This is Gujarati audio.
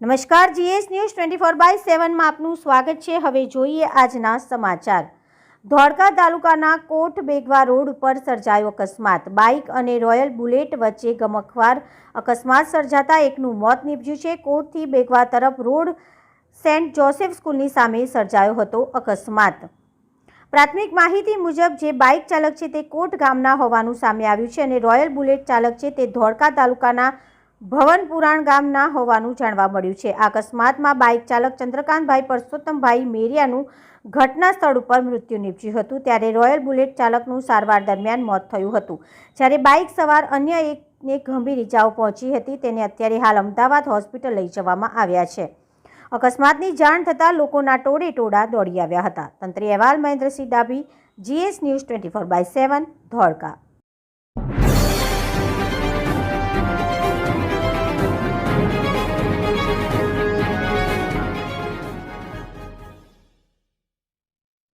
નમસ્કાર, GS news twenty four by સેવનમાં આપનું સ્વાગત છે. હવે જોઈએ આજના સમાચાર. ધોળકા તાલુકાના કોટ બેગવા રોડ ઉપર સર્જાયો અકસ્માત. બાઇક અને રોયલ બુલેટ વચ્ચે ગમખવાર અકસ્માત સર્જાતા એકનું મોત નીપજ્યું છે. કોટથી બેગવા તરફ રોડ સેન્ટ જોસેફ સ્કૂલની સામે સર્જાયો હતો અકસ્માત. પ્રાથમિક માહિતી મુજબ જે બાઇક ચાલક છે તે કોટ ગામના હોવાનું સામે આવ્યું છે અને રોયલ બુલેટ ચાલક છે તે ધોળકા તાલુકાના ભવન પુરાણ ગામના હોવાનું જાણવા મળ્યું છે. આ અકસ્માતમાં બાઇક ચાલક ચંદ્રકાંતભાઈ પરસોત્તમભાઈ મેરિયાનું ઘટના સ્થળ ઉપર મૃત્યુ નીપજ્યું હતું. ત્યારે રોયલ બુલેટ ચાલકનું સારવાર દરમિયાન મોત થયું હતું. જ્યારે બાઇક સવાર અન્ય એકને ગંભીર ઇજાઓ પહોંચી હતી, તેને અત્યારે હાલ અમદાવાદ હોસ્પિટલ લઈ જવામાં આવ્યા છે. અકસ્માતની જાણ થતાં લોકોના ટોળે ટોળા દોડી આવ્યા હતા. તંત્રી અહેવાલ, Mahendrasinh Dabhi, GS news twenty four by seven, Dholka.